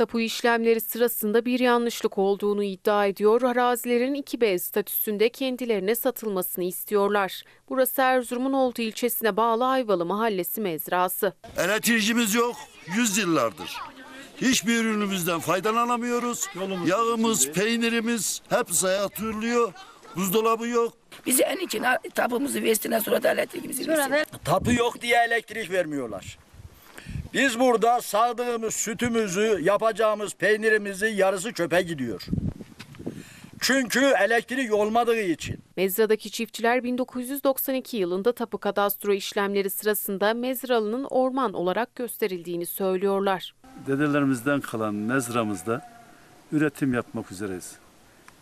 Tapu işlemleri sırasında bir yanlışlık olduğunu iddia ediyor. Arazilerin 2B statüsünde kendilerine satılmasını istiyorlar. Burası Erzurum'un Oltu ilçesine bağlı Ayvalı Mahallesi mezrası. Elektrikimiz yok 100 yıllardır. Hiçbir ürünümüzden faydalanamıyoruz. Yağımız, peynirimiz hepsi yatırılıyor. Buzdolabı yok. Bize en için tapımızı versinler sonra da elektriğimizi versinler. Tapu yok diye elektrik vermiyorlar. Biz burada sağdığımız sütümüzü, yapacağımız peynirimizi yarısı çöpe gidiyor. Çünkü elektrik olmadığı için. Mezradaki çiftçiler 1992 yılında tapu kadastro işlemleri sırasında mezralının orman olarak gösterildiğini söylüyorlar. dedelerimizden kalan mezramızda üretim yapmak üzereyiz.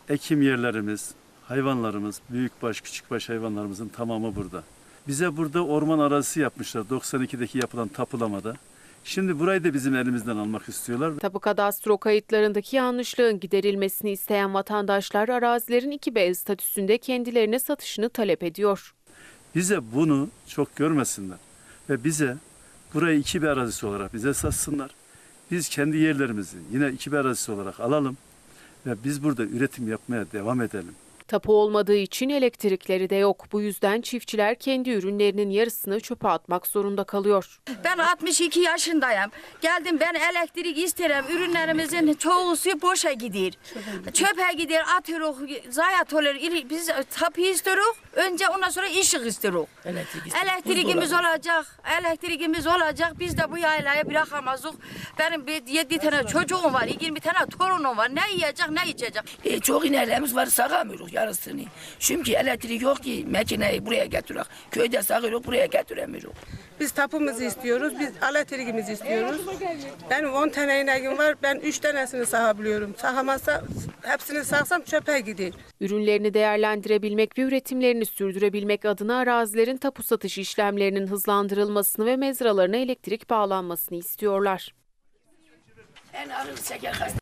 Ekim yerlerimiz, hayvanlarımız, büyükbaş, küçükbaş hayvanlarımızın tamamı burada. Bize burada orman arazisi yapmışlar 92'deki yapılan tapulamada. Şimdi burayı da bizim elimizden almak istiyorlar. Tapu kadastro kayıtlarındaki yanlışlığın giderilmesini isteyen vatandaşlar arazilerin 2B statüsünde kendilerine satışını talep ediyor. Bize bunu çok görmesinler ve bize burayı iki bir arazisi olarak bize satsınlar. Biz kendi yerlerimizi yine iki bir arazisi olarak alalım ve biz burada üretim yapmaya devam edelim. Tapu olmadığı için elektrikleri de yok. Bu yüzden çiftçiler kendi ürünlerinin yarısını çöpe atmak zorunda kalıyor. Ben 62 yaşındayım. Geldim ben elektrik isterim. Ürünlerimizin çoğusu boşa gidiyor. Çöpe gidiyor, atıyoruz, zayiat olur. Biz tapu istiyoruz. Önce ondan sonra ışık istiyoruz. Elektrik istiyoruz, buzdolabı. olacak. Elektriğimiz olacak. Biz de bu yaylayı bırakamazdık. Benim bir 7 tane çocuğum var, 20 tane torunum var. Ne yiyecek, ne içecek? E, çok inerlerimiz var sağamıyoruz yarısını. Çünkü elektrik yok ki makineyi buraya getiriyoruz. Köyde sağıyoruz buraya getiremiyoruz. Biz tapumuzu istiyoruz, biz elektriğimizi istiyoruz. Benim 10 tane ineğim var, ben 3 tanesini sağabiliyorum. Sağamazsa hepsini sağsam çöpe gidiyor. Ürünlerini değerlendirebilmek ve üretimlerini sürdürebilmek adına arazilerin tapu satış işlemlerinin hızlandırılmasını ve mezralarına elektrik bağlanmasını istiyorlar. En ağır şeker hastası.